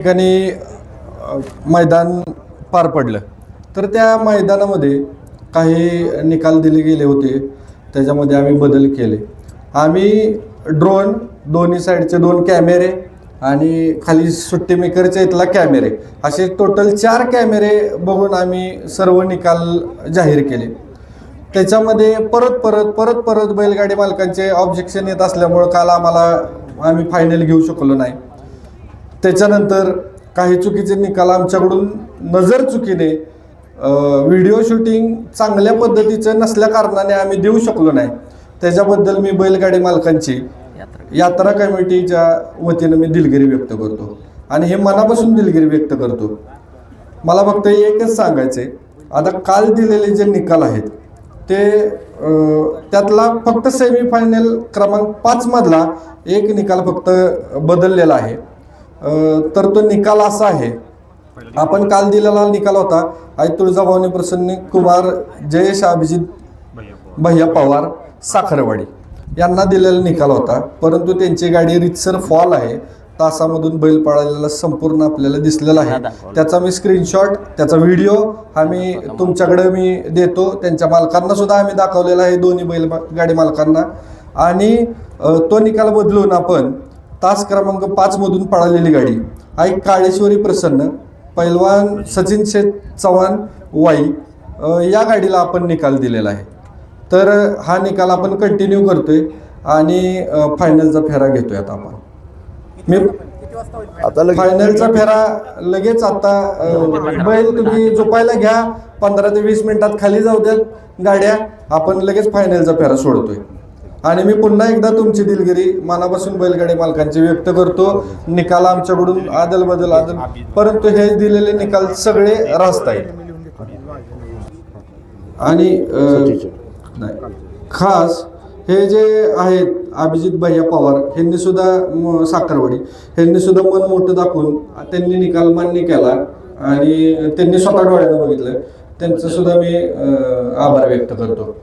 ठिकाणी मैदान पार पडलं. तर त्या मैदानामध्ये काही निकाल दिले गेले होते. त्याच्यामध्ये आम्ही बदल केले. आम्ही ड्रोन दोन्ही साईडचे दोन कॅमेरे आणि खाली सुट्टी मेकरच्या इथला कॅमेरे असे टोटल चार कॅमेरे बघून आम्ही सर्व निकाल जाहीर केले. त्याच्यामध्ये परत परत परत परत बैलगाडी मालकांचे ऑब्जेक्शन येत असल्यामुळं काल आम्हाला आम्ही फायनल घेऊ शकलो नाही. त्याच्यानंतर काही चुकीचे निकाल आमच्याकडून नजर चुकीने व्हिडिओ शूटिंग चांगल्या पद्धतीचं नसल्या कारणाने आम्ही देऊ शकलो नाही. त्याच्याबद्दल मी बैलगाडी मालकांची यात्रा कमिटीच्या वतीनं मी दिलगिरी व्यक्त करतो आणि हे मनापासून दिलगिरी व्यक्त करतो. मला फक्त एकच सांगायचं आहे आता काल दिलेले जे निकाल आहेत ते त्यातला फक्त सेमीफायनल क्रमांक पाचमधला एक निकाल फक्त बदललेला आहे. तर तो निकाल असा आहे. आपण काल दिलेला निकाल होता. आई तुळजाभवानी प्रसन्न कुमार जयेश अभिजित भैया पवार साखरवाडी यांना दिलेला निकाल होता. परंतु त्यांची गाडी रितसर फॉल आहे. तासामधून बैल पळालेला संपूर्ण आपल्याला दिसलेला आहे. त्याचा मी स्क्रीनशॉट त्याचा व्हिडिओ आम्ही तुमच्याकडे मी देतो. त्यांच्या मालकांना सुद्धा आम्ही दाखवलेला आहे. दोन्ही बैल गाडी मालकांना. आणि तो निकाल बदलून आपण तास क्रमांक पाच मधून पळालेली गाडी. आई काळेश्वरी प्रसन्न पैलवान सचिन शेठ चव्हाण वाई या गाडीला आपण निकाल दिलेला आहे. तर हा निकाल आपण कंटिन्यू करतोय आणि फायनलचा फेरा घेतोय आता आपण. मी आता लगेच फायनलचा फेरा लगेच आता बैल तुम्ही झोपायला घ्या पंधरा ते वीस मिनिटात खाली जाऊ द्यात गाड्या आपण लगेच फायनलचा फेरा सोडतोय. आणि मी पुन्हा एकदा तुमची दिलगिरी मनापासून बैलगाडी मालकांची व्यक्त करतो. निकाल आमच्याकडून आदल बदल आदल परंतु हे दिलेले निकाल सगळे रास्त आहेत. आणि खास हे जे आहेत अभिजित भैया पवार यांनी सुद्धा साखरवाडी. यांनी सुद्धा मन मोठं दाखवून त्यांनी निकाल मान्य केला आणि त्यांनी स्वतः डोळ्यानं बघितलं. त्यांचं सुद्धा मी आभार व्यक्त करतो.